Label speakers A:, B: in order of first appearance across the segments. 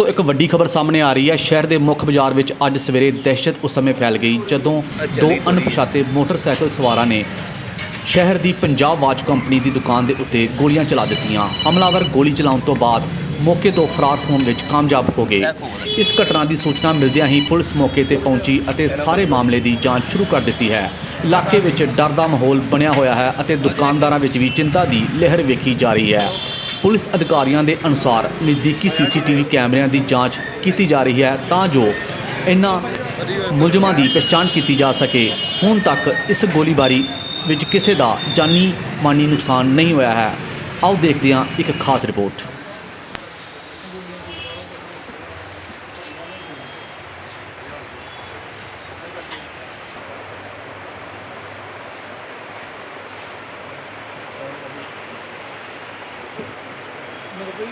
A: ਤੋਂ ਇੱਕ ਵੱਡੀ ਖਬਰ ਸਾਹਮਣੇ ਆ ਰਹੀ ਹੈ। ਸ਼ਹਿਰ ਦੇ ਮੁੱਖ ਬਾਜ਼ਾਰ ਵਿੱਚ ਅੱਜ ਸਵੇਰੇ ਦਹਿਸ਼ਤ ਉਸ ਸਮੇਂ ਫੈਲ ਗਈ ਜਦੋਂ ਦੋ ਅਣਪਛਾਤੇ ਮੋਟਰਸਾਈਕਲ ਸਵਾਰਾਂ ਨੇ ਸ਼ਹਿਰ ਦੀ ਪੰਜਾਬ ਵਾਚ ਕੰਪਨੀ ਦੀ ਦੁਕਾਨ ਦੇ ਉੱਤੇ ਗੋਲੀਆਂ ਚਲਾ ਦਿੱਤੀਆਂ। ਹਮਲਾਵਰ ਗੋਲੀ ਚਲਾਉਣ ਤੋਂ ਬਾਅਦ ਮੌਕੇ ਤੋਂ ਫਰਾਰ ਹੋਣ ਵਿੱਚ ਕਾਮਯਾਬ ਹੋ ਗਏ। ਇਸ ਘਟਨਾ ਦੀ ਸੂਚਨਾ ਮਿਲਦਿਆਂ ਹੀ ਪੁਲਿਸ ਮੌਕੇ ਤੇ ਪਹੁੰਚੀ ਅਤੇ ਸਾਰੇ ਮਾਮਲੇ ਦੀ ਜਾਂਚ ਸ਼ੁਰੂ ਕਰ ਦਿੱਤੀ ਹੈ। ਇਲਾਕੇ ਵਿੱਚ ਡਰ ਦਾ ਮਾਹੌਲ ਬਣਿਆ ਹੋਇਆ ਹੈ ਅਤੇ ਦੁਕਾਨਦਾਰਾਂ ਵਿੱਚ ਵੀ ਚਿੰਤਾ ਦੀ ਲਹਿਰ ਵੇਖੀ ਜਾ ਰਹੀ ਹੈ। ਪੁਲਿਸ ਅਧਿਕਾਰੀਆਂ ਦੇ ਅਨੁਸਾਰ ਨਜ਼ਦੀਕੀ ਸੀਸੀਟੀਵੀ ਕੈਮਰਿਆਂ ਦੀ ਜਾਂਚ ਕੀਤੀ ਜਾ ਰਹੀ ਹੈ ਤਾਂ ਜੋ ਇਹਨਾਂ ਮੁਲਜ਼ਮਾਂ ਦੀ ਪਛਾਣ ਕੀਤੀ ਜਾ ਸਕੇ। ਹੁਣ ਤੱਕ ਇਸ ਗੋਲੀਬਾਰੀ ਵਿੱਚ ਕਿਸੇ ਦਾ ਜਾਨੀ ਮਾਨੀ ਨੁਕਸਾਨ ਨਹੀਂ ਹੋਇਆ ਹੈ। ਆਓ ਦੇਖਦੇ ਹਾਂ ਇੱਕ ਖਾਸ ਰਿਪੋਰਟ।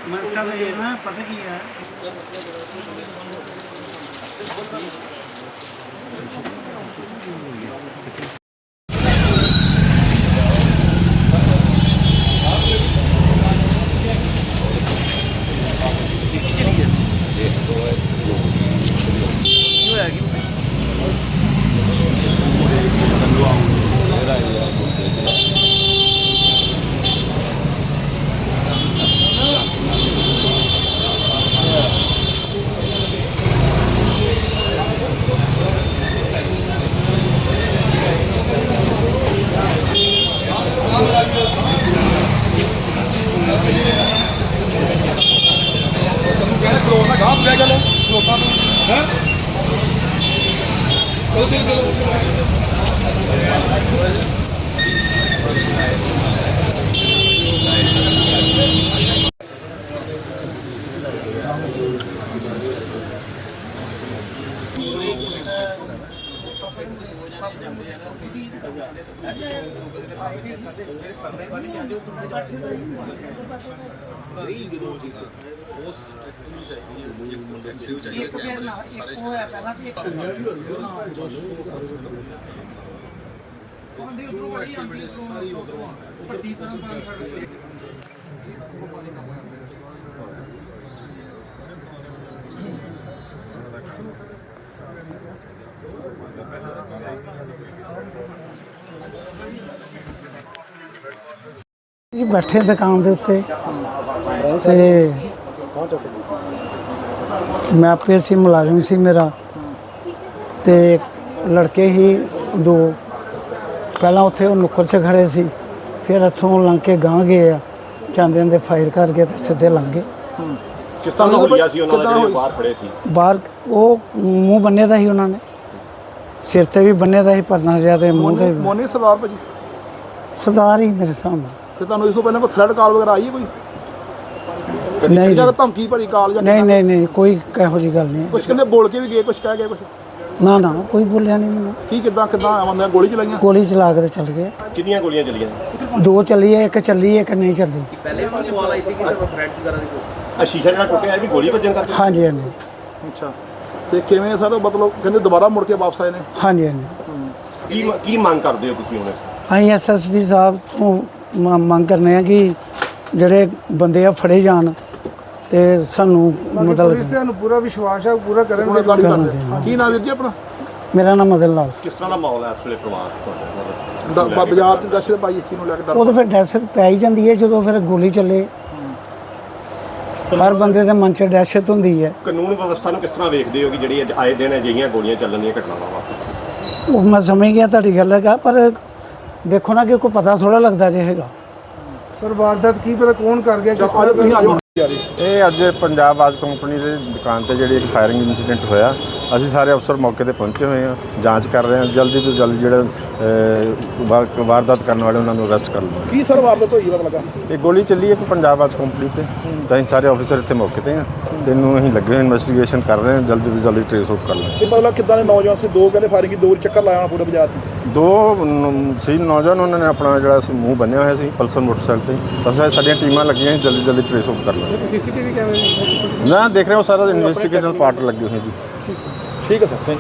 B: ਮਸਲਾ ਇਹ ਨਾ ਪਤਾ ਕੀ ਹੈ ਲੈ ਚਲੋ ਲੋਕਾਂ
C: ਨੂੰ ਹੈ ਉਹਦੇ ਚਲੋ
D: ਜਿਹੜੀ ਪਰਲੇ ਵਾਲੀ ਚਾਹੀਦੀ ਉਹ ਤੁਹਾਨੂੰ ਬਾਠੇ ਦਾ ਹੀ ਮਾਰ ਰਿਹਾ ਹੈ ਬਾਠੇ ਦਾ ਹੀ
B: ਇੱਕ ਫਿਰ ਨਾ ਇੱਕ ਹੋਇਆ ਪਹਿਲਾਂ ਤੇ ਇੱਕ
D: ਜੀ ਬੈਠੇ ਦੁਕਾਨ ਦੇ ਉੱਤੇ ਤੇ ਮੈਂ ਆਪੇ ਸੀ ਮੁਲਾਜ਼ਮ ਸੀ ਮੇਰਾ। ਤੇ ਲੜਕੇ ਹੀ ਦੋ। ਪਹਿਲਾਂ ਉੱਥੇ ਉਹ ਨੁੱਕਰ 'ਚ ਖੜੇ ਸੀ ਫਿਰ ਇੱਥੋਂ ਲੰਘ ਕੇ ਗਾਂ ਗਏ ਆ। ਜਾਂਦੇ ਜਾਂਦੇ ਫਾਇਰ ਕਰਕੇ ਤੇ ਸਿੱਧੇ ਲੰਘ ਗਏ।
E: ਕਿਸ ਤਰ੍ਹਾਂ ਦਾ ਹੋਇਆ ਸੀ ਉਹਨਾਂ ਦਾ ਜਿਹੜੇ ਬਾਹਰ ਖੜੇ ਸੀ?
D: ਬਾਹਰ ਉਹ ਮੂੰਹ ਬੰਨੇ ਦਾ ਸੀ ਉਹਨਾਂ ਨੇ। ਸਿਰ ਤੇ ਵੀ ਬੰਨੇ ਦਾ ਸੀ ਪਰਨਾ ਜਿਹਾ ਤੇ ਮੂੰਹ ਤੇ ਵੀ।
C: ਮੋਨੀ ਸਰਦਾਰ ਭਾਜੀ?
D: ਸਰਦਾਰ ਹੀ ਮੇਰੇ ਸਾਹਮਣੇ।
C: ਤੇ ਤੁਹਾਨੂੰ ਇਸ ਤੋਂ ਪਹਿਲਾਂ ਕੋਈ ਥ੍ਰੈਡ ਕਾਲ ਵਗੈਰਾ ਆਈ ਹੈ ਕੋਈ?
D: ਨਹੀਂ
C: ਜਾਂ
D: ਜੀ।
C: ਧਮਕੀ ਭਰੀ ਕਾਲ ਜਾਂ
D: ਨਹੀਂ ਨਹੀਂ ਨਹੀਂ ਕੋਈ ਇਹੋ ਜੀ ਗੱਲ ਨਹੀਂ। ਹੈ।
C: ਕੁਝ ਕਹਿੰਦੇ ਬੋਲ ਕੇ ਵੀ ਗਏ ਕੁਝ ਕਹਿ ਗਏ ਕੁਝ
D: ਨਾ ਨਾ ਕੋਈ ਬੋਲਿਆ ਨਹੀਂ ਮੈਨੂੰ।
C: ਕੀ ਕਿਦਾਂ ਕਿਦਾਂ ਆਉਂਦੇ ਗੋਲੀ ਚਲਾਈਆਂ?
D: ਗੋਲੀ ਚਲਾ ਕੇ ਤੇ ਚੱਲ ਗਏ।
E: ਕਿੰਨੀਆਂ ਗੋਲੀਆਂ ਚੱਲੀਆਂ?
D: ਦੋ ਚੱਲੀ ਹੈ ਇੱਕ ਚੱਲੀ ਹੈ ਇੱਕ ਨਹੀਂ ਚੱਲੀ।
E: ਆ ਸ਼ੀਸ਼ਾ ਜਿਹੜਾ ਟੁੱਟਿਆ ਇਹ ਵੀ ਗੋਲੀ ਵੱਜਣ ਕਰਕੇ?
D: ਹਾਂਜੀ ਹਾਂਜੀ।
C: ਅੱਛਾ। ਤੇ ਕਿਵੇਂ ਸਰ ਮਤਲਬ ਕਹਿੰਦੇ ਦੁਬਾਰਾ ਮੁੜ ਕੇ ਵਾਪਸ ਆਏ ਨੇ?
D: ਹਾਂਜੀ ਹਾਂਜੀ।
E: ਕੀ ਕੀ ਮੰਗ ਕਰਦੇ ਹੋ ਤੁਸੀਂ ਹੁਣ?
D: ਅਸੀਂ ਐਸਐਸਪੀ ਸਾਹਿਬ ਤੋਂ ਮ- ਮੰਗ ਕਰਨੇ ਆ ਕਿ ਜਿਹੜੇ ਬੰਦੇ ਆ ਫੜੇ ਜਾਣ। ਤੇ ਸਾਨੂੰ ਮਤਲਬ
B: ਤੁਹਾਨੂੰ ਪੂਰਾ ਵਿਸ਼ਵਾਸ ਹੈ ਪੂਰਾ ਕਰਨਗੇ
C: ਕਰਦੇ
D: ਚਾਹੀਦਾ।
C: ਕੀ ਨਾਮ ਵੀਰ ਜੀ ਆਪਣਾ?
D: ਮੇਰਾ ਨਾਮ ਮਦਨ ਲਾਲ।
E: ਕਿਸ ਤਰ੍ਹਾਂ ਦਾ ਮਾਹੌਲ ਹੈ ਇਸ ਵੇਲੇ ਪਰਿਵਾਰ ਤੁਹਾਡੇ?
C: ਬ- ਬਾਜ਼ਾਰ ਚ ਦਸ਼ਤ ਪਾਈ ਇਸ ਚੀਜ਼ ਨੂੰ ਲੈ ਕੇ ਡਰ
D: ਉਹ ਤਾਂ ਫਿਰ ਦਹਿਸ਼ਤ ਪੈ ਹੀ ਜਾਂਦੀ ਹੈ ਜਦੋਂ ਫਿਰ ਗੋਲੀ ਚੱਲੇ। ਹਰ ਬੰਦੇ ਦੇ ਮਨ 'ਚ ਦਹਿਸ਼ਤ ਹੁੰਦੀ ਹੈ।
E: ਕਾਨੂੰਨ ਵਿਵਸਥਾ ਨੂੰ ਕਿਸ ਤਰ੍ਹਾਂ ਵੇਖਦੇ ਹੋ ਕਿ ਜਿਹੜੀ ਅੱਜ ਆਏ ਦਿਨ ਅਜਿਹੀਆਂ ਗੋਲੀਆਂ ਚੱਲਣ ਦੀਆਂ ਘਟਨਾਵਾਂ ਵਾਪਰ
D: ਉਹ ਮੈਂ ਸਮਝ ਗਿਆ ਤੁਹਾਡੀ ਗੱਲ ਹੈਗਾ ਪਰ ਦੇਖੋ ਨਾ ਕਿ ਕੋਈ ਪਤਾ ਥੋੜਾ ਲੱਗਦਾ ਰਹੇਗਾ
B: ਸਰ ਵਾਰਦਾਤ ਕੀ ਪਤਾ ਕੌਣ ਕਰ ਗਿਆ ਕਿਸ
C: ਅੱਜ ਤੁਸੀਂ ਆ ਜਾਓ।
F: ਇਹ ਅੱਜ ਪੰਜਾਬ ਆਜ ਕੰਪਨੀ ਦੇ ਦੁਕਾਨ ਤੇ ਜਿਹੜੀ ਇੱਕ ਫਾਇਰਿੰਗ ਇਨਸੀਡੈਂਟ ਹੋਇਆ। ਅਸੀਂ ਸਾਰੇ ਅਫਸਰ ਮੌਕੇ ਤੇ ਪਹੁੰਚੇ ਹੋਏ ਹਾਂ ਜਾਂਚ ਕਰ ਰਹੇ ਹਾਂ। ਜਲਦੀ ਤੋਂ ਜਲਦੀ ਜਿਹੜਾ ਵਾਰਦਾਤ ਕਰਨ ਵਾਲੇ ਉਹਨਾਂ ਨੂੰ ਅਰੈਸਟ ਕਰ ਲਵਾਂਗੇ।
C: ਕੀ ਸਰ ਵਾਰਦਾਤ ਹੋਈ? ਪਤਾ ਲੱਗਾ।
F: ਇਹ ਗੋਲੀ ਚੱਲੀ ਇੱਕ ਪੰਜਾਬ ਆਜ ਕੰਪਨੀ ਤੇ। ਤਾਂ ਸਾਰੇ ਅਫਸਰ ਇੱਥੇ ਮੌਕੇ ਤੇ ਹਾਂ। ਤੇ ਇਹਨੂੰ ਅਸੀਂ ਲੱਗੇ ਹੋਏ ਇਨਵੈਸਟੀਗੇਸ਼ਨ ਕਰ ਰਹੇ ਹਾਂ ਜਲਦੀ ਤੋਂ ਜਲਦੀ ਟ੍ਰੇਸ ਆਊਟ ਕਰ ਲਾਂਗੇ
C: ਇਹ ਮਤਲਬ ਕਿਦਾਂ ਦੇ ਨੌਜਵਾਨ ਸੀ? ਦੋ ਕਹਿੰਦੇ ਫਾਇਰਿੰਗ ਦੋ ਚੱਕਰ ਲਾਇਆ ਹੋਣਾ ਪੂਰੇ ਬਾਜ਼ਾਰ 'ਚ।
F: ਦੋ ਨ- ਸੀ ਨੌਜਵਾਨ ਉਹਨਾਂ ਨੇ ਆਪਣਾ ਜਿਹੜਾ ਸੀ ਮੂੰਹ ਬੰਨਿਆ ਹੋਇਆ ਸੀ ਪਲਸਰ ਮੋਟਰਸਾਈਕਲ ਤੇ। ਇਹ ਸਾਡੀਆਂ ਟੀਮਾਂ ਲੱਗੀਆਂ ਸੀ, ਜਲਦੀ ਜਲਦੀ ਟ੍ਰੇਸ ਆਊਟ ਕਰ ਲਾਂਗੇ
B: ਸੀਸੀਟੀਵੀ ਕੈਮਰੇ
F: ਨਾ ਦੇਖ ਰਹੇ ਹੋ ਸਾਰਾ ਇਨਵੈਸਟੀਗੇਸ਼ਨ ਪਾਰਟ ਲੱਗੇ ਹੋਏ ਜੀ।
C: ਠੀਕ ਹੈ। Sir thank